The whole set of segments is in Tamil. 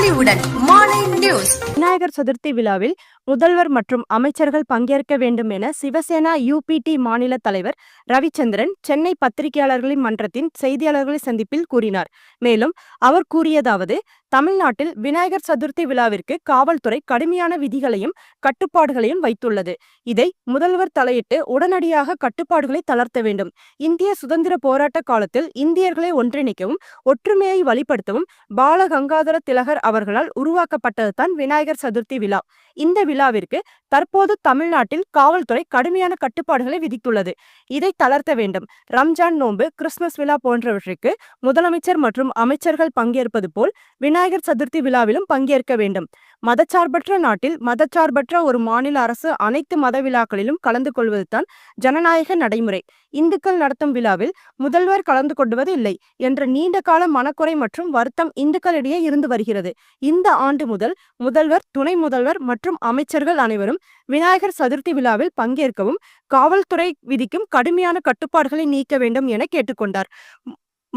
பாலிவுடன் மாலை நியூஸ். விநாயகர் சதுர்த்தி விழாவில் முதல்வர் மற்றும் அமைச்சர்கள் பங்கேற்க வேண்டும் என சிவசேனா யூபிடி மாநில தலைவர் ரவிச்சந்திரன் சென்னை பத்திரிகையாளர்களின் மன்றத்தின் செய்தியாளர்களை சந்திப்பில் கூறினார். மேலும் அவர் கூறியதாவது தமிழ்நாட்டில் விநாயகர் சதுர்த்தி விழாவிற்கு காவல்துறை கடுமையான விதிகளையும் கட்டுப்பாடுகளையும் வைத்துள்ளது. இதை முதல்வர் தலையிட்டு உடனடியாக கட்டுப்பாடுகளை தளர்த்த வேண்டும். இந்திய சுதந்திர போராட்ட காலத்தில் இந்தியர்களை ஒன்றிணைக்கவும் ஒற்றுமையை வழிப்படுத்தவும் பால கங்காதர திலகர் அவர்களால் உருவாக்கப்பட்டதுதான் விநாயகர் சதுர்த்தி விழா. இந்த விழாவிற்கு தற்போது தமிழ்நாட்டில் காவல்துறை கடுமையான கட்டுப்பாடுகளை விதித்துள்ளது. இதை தளர்த்த வேண்டும். ரம்ஜான் நோன்பு கிறிஸ்துமஸ் விழா போன்றவற்றிற்கு முதலமைச்சர் மற்றும் அமைச்சர்கள் பங்கேற்பது போல் விநாயகர் சதுர்த்தி விழாவிலும் பங்கேற்க வேண்டும். மதச்சார்பற்ற நாட்டில் மதச்சார்பற்ற ஒரு மாநில அரசு அனைத்து மத விழாக்களிலும் கலந்து கொள்வதுதான் ஜனநாயக நடைமுறை. இந்துக்கள் நடத்தும் விழாவில் முதல்வர் கலந்து கொள்வது இல்லை என்ற நீண்ட கால மனக்குறை மற்றும் வருத்தம் இந்துக்களிடையே இருந்து வருகிறது. இந்த ஆண்டு முதல் முதல்வர் துணை முதல்வர் மற்றும் அமைச்சர்கள் அனைவரும் விநாயகர் சதுர்த்தி விழாவில் பங்கேற்கவும் காவல்துறை விதிக்கும் கடுமையான கட்டுப்பாடுகளை நீக்க வேண்டும் என கேட்டுக்கொண்டார்.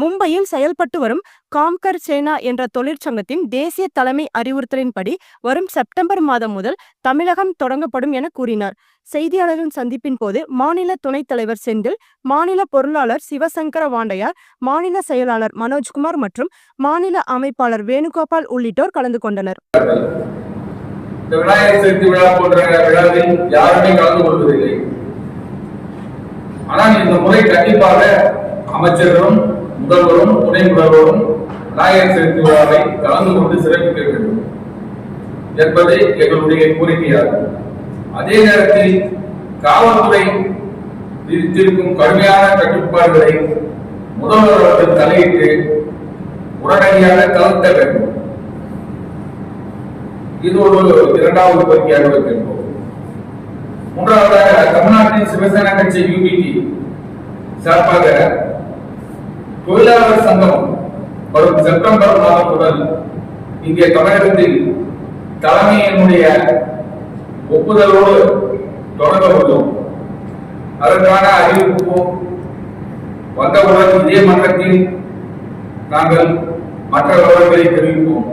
மும்பையில் செயல்பட்டு வரும் காம்கர் சேனா என்ற தொழிற்சங்கத்தின் தேசிய தலைமை அறிவுறுத்தலின்படி வரும் செப்டம்பர் மாதம் முதல் தமிழகம் தொடங்கப்படும் என கூறினார். செய்தியாளர்களின் சந்திப்பின் போது மாநில துணைத் தலைவர் செந்தில் மாநில பொருளாளர் சிவசங்கர வாண்டையார் மாநில செயலாளர் மனோஜ்குமார் மற்றும் மாநில அமைப்பாளர் வேணுகோபால் உள்ளிட்டோர் கலந்து கொண்டனர். ஆனால் இந்த முறை கண்டிப்பாக அமைச்சர்களும் முதல்வரும் துணை முதல்வரும் விநாயகர் சதுர்த்தி விழாவை கலந்து கொண்டு சிறப்பிக்க வேண்டும் என்பதே எங்களுடைய கோரிக்கையாகும் அதே நேரத்தில் காவல்துறை விதித்திருக்கும் கடுமையான கட்டுப்பாடுகளை முதல்வர் அவர்கள் தலையிட்டு உடனடியாக தளர்த்த வேண்டும். இது ஒரு இரண்டாவது கோரிக்கையாக வைக்கின்றோம் மூன்றாவதாக தமிழ்நாட்டின் சிவசேனா கட்சி யூபிடி சார்பாக தொழிலாளர் சங்கம் வரும் செப்டம்பர் மாதம் முதல் இங்கே தமிழகத்தில் தலைமையினுடைய ஒப்புதலோடு தொடங்க உள்ளோம். அதற்கான அறிவிப்பும் வந்தவுடன் இதே மன்றத்தில் நாங்கள் மற்ற விவரங்களை தெரிவிப்போம்.